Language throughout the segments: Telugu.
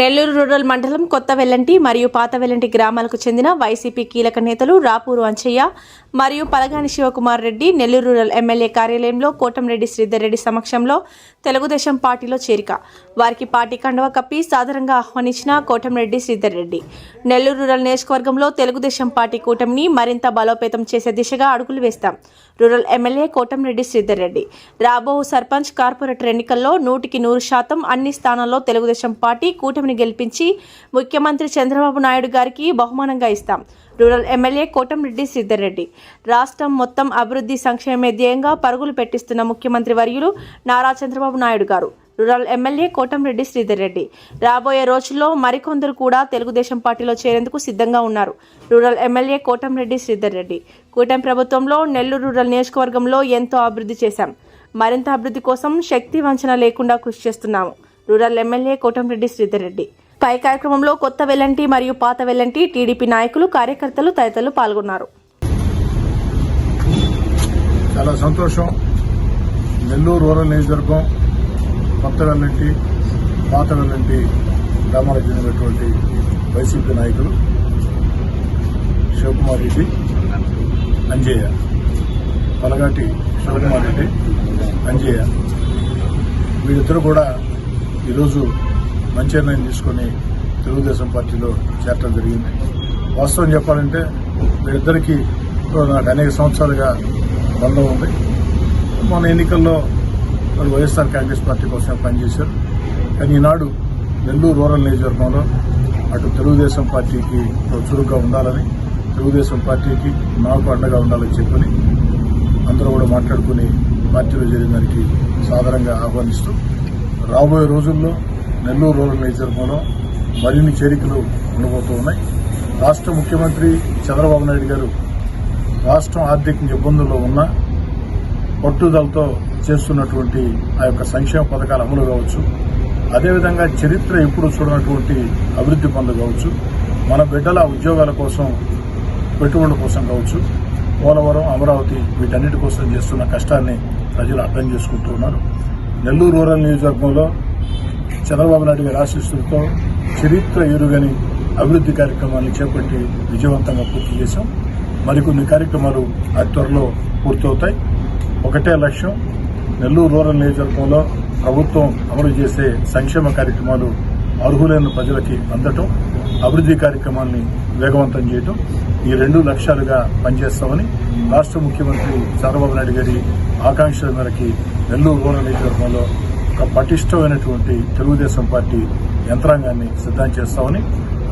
నెల్లూరు రూరల్ మండలం కొత్త వెల్లంటి మరియు పాత వెల్లంటి గ్రామాలకు చెందిన వైసీపీ కీలక నేతలు రాపూరు అంచయ్య మరియు పలగాని శివకుమార్ రెడ్డి నెల్లూరు రూరల్ ఎమ్మెల్యే కార్యాలయంలో కోటంరెడ్డి శ్రీధర్ రెడ్డి సమక్షంలో తెలుగుదేశం పార్టీలో చేరిక. వారికి పార్టీ కండవ కప్పి సాధారణంగా ఆహ్వానించిన కోటంరెడ్డి శ్రీధర్ రెడ్డి. నెల్లూరు రూరల్ నియోజకవర్గంలో తెలుగుదేశం పార్టీ కూటమిని మరింత బలోపేతం చేసే దిశగా అడుగులు వేస్తాం. Rural MLA Kotamreddy Sridhar Reddy. రాబో సర్పంచ్ కార్పొరేటర్ ఎన్నికల్లో నూటికి నూరు శాతం అన్ని స్థానాల్లో తెలుగుదేశం పార్టీ కూటమిని గెలిపించి ముఖ్యమంత్రి చంద్రబాబు నాయుడు గారికి బహుమానంగా ఇస్తాం. రూరల్ ఎమ్మెల్యే కోటంరెడ్డి శ్రీధర్ రెడ్డి రాష్ట్రం మొత్తం అభివృద్ధి సంక్షేమ ధ్యేయంగా పరుగులు పెట్టిస్తున్న ముఖ్యమంత్రి వర్యులు నారా చంద్రబాబు నాయుడు గారు. రూరల్ ఎమ్మెల్యే కోటంరెడ్డి శ్రీధర్ రెడ్డి రాబోయే రోజుల్లో మరికొందరు కూడా తెలుగుదేశం పార్టీలో చేరేందుకు సిద్ధంగా ఉన్నారు. రూరల్ ఎమ్మెల్యే కోటంరెడ్డి శ్రీధర్ రెడ్డి కూటమి ప్రభుత్వంలో నెల్లూరు రూరల్ నియోజకవర్గంలో ఎంతో అభివృద్ధి చేశాం. మరింత అభివృద్ధి కోసం శక్తి వంచన లేకుండా కృషి చేస్తున్నాము. రూరల్ ఎమ్మెల్యే కోటంరెడ్డి శ్రీధర్ రెడ్డి పై కార్యక్రమంలో కొత్త వెల్లంటి మరియు పాత వెల్లంటి టీడీపీ నాయకులు కార్యకర్తలు తదితరులు పాల్గొన్నారు. చాలా సంతోషం. నెల్లూరు రూరల్ నియోజకవర్గం కొత్త వెల్లంటి పాత వెల్లంటి గ్రామాలకు చెందినటువంటి వైసీపీ నాయకులు శివకుమార్ రెడ్డి అంజయ్య. పలగాటి శివకుమార్ రెడ్డి అంజయ్య. వీరిద్దరూ కూడా ఈరోజు మంచి నిర్ణయం తీసుకుని తెలుగుదేశం పార్టీలో చేరటం జరిగింది. వాస్తవం చెప్పాలంటే వీరిద్దరికీ నాకు అనేక సంవత్సరాలుగా బంధం ఉంది. మన ఎన్నికల్లో వాళ్ళు వైఎస్ఆర్ కాంగ్రెస్ పార్టీ కోసం పనిచేశారు. కానీ ఈనాడు నెల్లూరు రూరల్ నియోజకవర్గంలో అటు తెలుగుదేశం పార్టీకి చురుగ్గా ఉండాలని తెలుగుదేశం పార్టీకి నాకు అండగా ఉండాలని చెప్పని అందరూ కూడా మాట్లాడుకుని పార్టీలో చేరిన దానికి సాధారణంగా ఆహ్వానిస్తూ రాబోయే రోజుల్లో నెల్లూరు రూరల్ నియోజకవర్గంలో మరిన్ని చేరికలు ఉండబోతూ ఉన్నాయి. రాష్ట్ర ముఖ్యమంత్రి చంద్రబాబు నాయుడు గారు రాష్ట్రం ఆర్థిక ఇబ్బందుల్లో ఉన్న పట్టుదలతో చేస్తున్నటువంటి ఆ యొక్క సంక్షేమ పథకాలు అమలు కావచ్చు. అదేవిధంగా చరిత్ర ఎప్పుడు చూడనటువంటి అభివృద్ధి పనులు కావచ్చు. మన బిడ్డల ఉద్యోగాల కోసం పెట్టుబడుల కోసం కావచ్చు. పోలవరం అమరావతి వీటన్నిటి కోసం చేస్తున్న కష్టాన్ని ప్రజలు అర్థం చేసుకుంటూ ఉన్నారు. నెల్లూరు రూరల్ నియోజకవర్గంలో చంద్రబాబు నాయుడు గారి ఆశీస్సులతో చరిత్ర ఎరుగని అభివృద్ధి కార్యక్రమాన్ని చేపట్టి విజయవంతంగా పూర్తి చేశాం. మరికొన్ని కార్యక్రమాలు అతి త్వరలో పూర్తవుతాయి. ఒకటే లక్ష్యం నెల్లూరు రూరల్ నియోజకవర్గంలో ప్రభుత్వం అమలు చేసే సంక్షేమ కార్యక్రమాలు అర్హులైన ప్రజలకి అందటం అభివృద్ధి కార్యక్రమాన్ని వేగవంతం చేయటం ఈ రెండు లక్ష్యాలుగా పనిచేస్తామని రాష్ట్ర ముఖ్యమంత్రి చంద్రబాబు నాయుడు గారి ఆకాంక్షల మేరకి నెల్లూరు రూరల్ నియోజకవర్గంలో ఒక పటిష్టమైనటువంటి తెలుగుదేశం పార్టీ యంత్రాంగాన్ని సిద్ధం చేస్తామని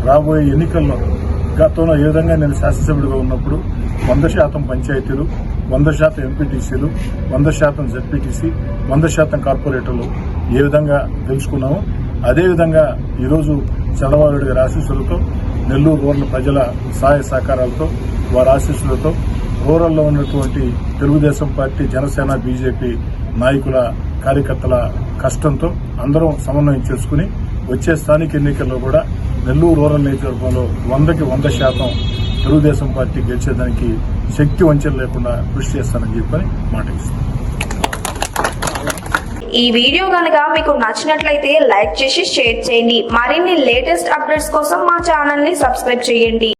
రాబోయే ఎన్నికల్లో గతంలో ఏ విధంగా నేను శాసనసభ్యుడిగా ఉన్నప్పుడు వంద శాతం పంచాయతీలు వంద శాతం ఎంపీటీసీలు వంద శాతం జెడ్పీటీసీ వంద శాతం కార్పొరేటర్లు ఏ విధంగా తెలుసుకున్నామో అదేవిధంగా ఈరోజు చంద్రబాబు నాయుడు గారి ఆశీస్సులతో నెల్లూరు రూరల్ ప్రజల సహాయ సహకారాలతో వారి ఆశీస్సులతో రూరల్లో ఉన్నటువంటి తెలుగుదేశం పార్టీ జనసేన బీజేపీ నాయకుల కార్యకర్తల కష్టంతో అందరం సమన్వయం చేసుకుని వచ్చే స్థానిక ఎన్నికల్లో కూడా నెల్లూరు రూరల్ నియోజకవర్గంలో వందకి వంద శాతం తెలుగుదేశం పార్టీ గెలిచేదానికి శక్తి వంచన లేకుండా కృషి చేస్తానని చెప్పని మాట ఇస్తాను ఈ వీడియో కనుక మీకు నచ్చినట్లయితే లైక్ చేసి షేర్ చేయండి. మరిన్ని లేటెస్ట్ అప్డేట్స్ కోసం మా ఛానల్ని సబ్స్క్రైబ్ చేయండి.